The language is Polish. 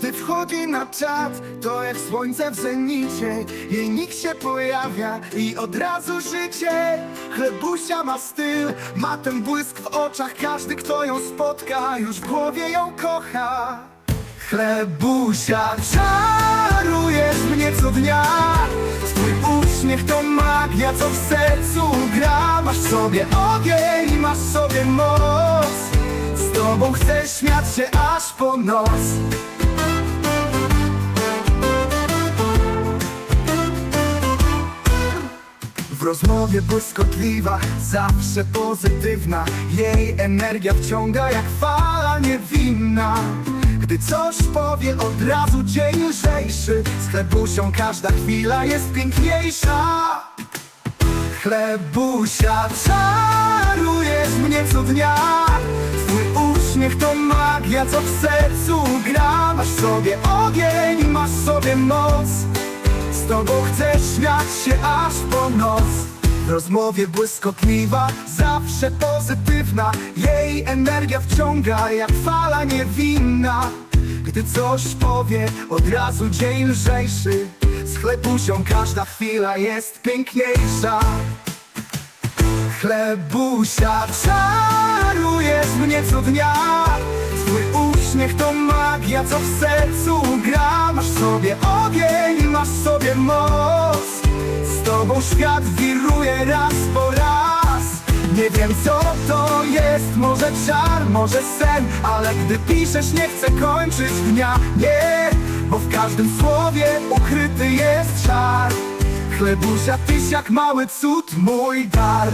Gdy wchodzi na czat, to jak słońce w zenicie Jej nikt się pojawia i od razu życie. Chlebusia ma styl, ma ten błysk w oczach Każdy kto ją spotka, już w głowie ją kocha. Chlebusia, czarujesz mnie co dnia. Twój uśmiech to magia, co w sercu gra. Masz sobie ogień, masz sobie moc. Z tobą chcę śmiać się aż po noc W rozmowie błyskotliwa, zawsze pozytywna. Jej energia wciąga jak fala niewinna. Gdy coś powie od razu dzień lżejszy. Z chlebusią każda chwila jest piękniejsza. Chlebusia, czarujesz mnie co dnia Twój uśmiech to magia, co w sercu gra. Masz sobie ogień, masz sobie moc tobą chcę śmiać się aż po noc. W rozmowie błyskotliwa, zawsze pozytywna. Jej energia wciąga jak fala niewinna. Gdy coś powie, od razu dzień lżejszy. Z chlebusią każda chwila jest piękniejsza. Chlebusia, czarujesz mnie co dnia. Twój magia, co w sercu gra Masz sobie ogień, masz sobie moc. Z tobą świat wiruje raz po raz. Nie wiem co to jest, może czar, może sen. Ale gdy piszesz nie chcę kończyć dnia, nie Bo w każdym słowie ukryty jest czar. Chlebusia, tyś jak mały cud, mój dar